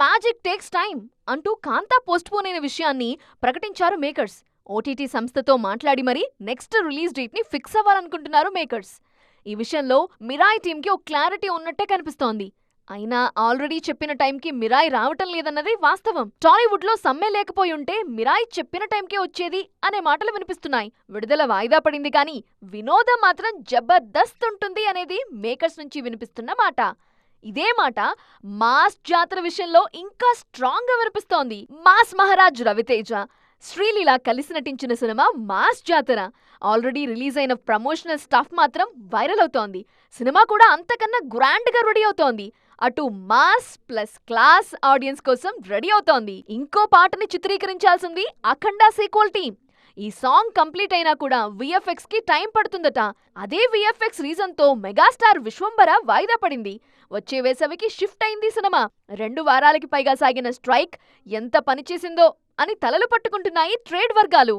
Magic takes time అంటూ కాంతా postpone అయిన విషయాన్ని ప్రకటించారు మేకర్స్. ఓటీటీ సంస్థతో మాట్లాడి మరీ నెక్స్ట్ రిలీజ్ డేట్ని ఫిక్స్ అవ్వాలనుకుంటున్నారు మేకర్స్. ఈ విషయంలో మిరాయ్ టీంకి ఒక క్లారిటీ ఉన్నట్టే కనిపిస్తోంది. అయినా ఆల్రెడీ చెప్పిన టైంకి మిరాయ్ రావటం లేదన్నది వాస్తవం. టాలీవుడ్లో సమ్మె లేకపోయి ఉంటే మిరాయ్ చెప్పిన టైంకే వచ్చేది అనే మాటలు వినిపిస్తున్నాయి. విడుదల వాయిదా పడింది కానీ వినోదం మాత్రం జబర్దస్త్ ఉంటుంది అనేది మేకర్స్ నుంచి వినిపిస్తున్న మాట. ఇదే మాట మాస్ జాతర విషయంలో ఇంకా స్ట్రాంగ్గా వినిపిస్తోంది. మాస్ మహారాజ్ రవితేజ శ్రీలీల కలిసి నటించిన cinema Mass Jathara. Already release అయిన ప్రమోషనల్ స్టఫ్ మాత్రం వైరల్ అవుతోంది. సినిమా కూడా అంతకన్నా గ్రాండ్గా రెడీ అవుతోంది. అటు మాస్ ప్లస్ క్లాస్ ఆడియన్స్ కోసం రెడీ అవుతోంది. ఇంకో పాటని చిత్రీకరించాల్సింది అఖండ సీక్వల్ టీం ఈ సాంగ్ కంప్లీట్ అయినా కూడా విఎఫ్ఎక్స్కి టైం పడుతుందట. అదే విఎఫ్ఎక్స్ రీజన్తో మెగాస్టార్ విశ్వంబర వాయిదా పడింది. వచ్చే వేసవికి షిఫ్ట్ అయింది సినిమా. రెండు వారాలకి పైగా సాగిన స్ట్రైక్ ఎంత పనిచేసిందో అని తలలు పట్టుకుంటున్నాయి ట్రేడ్ వర్గాలు.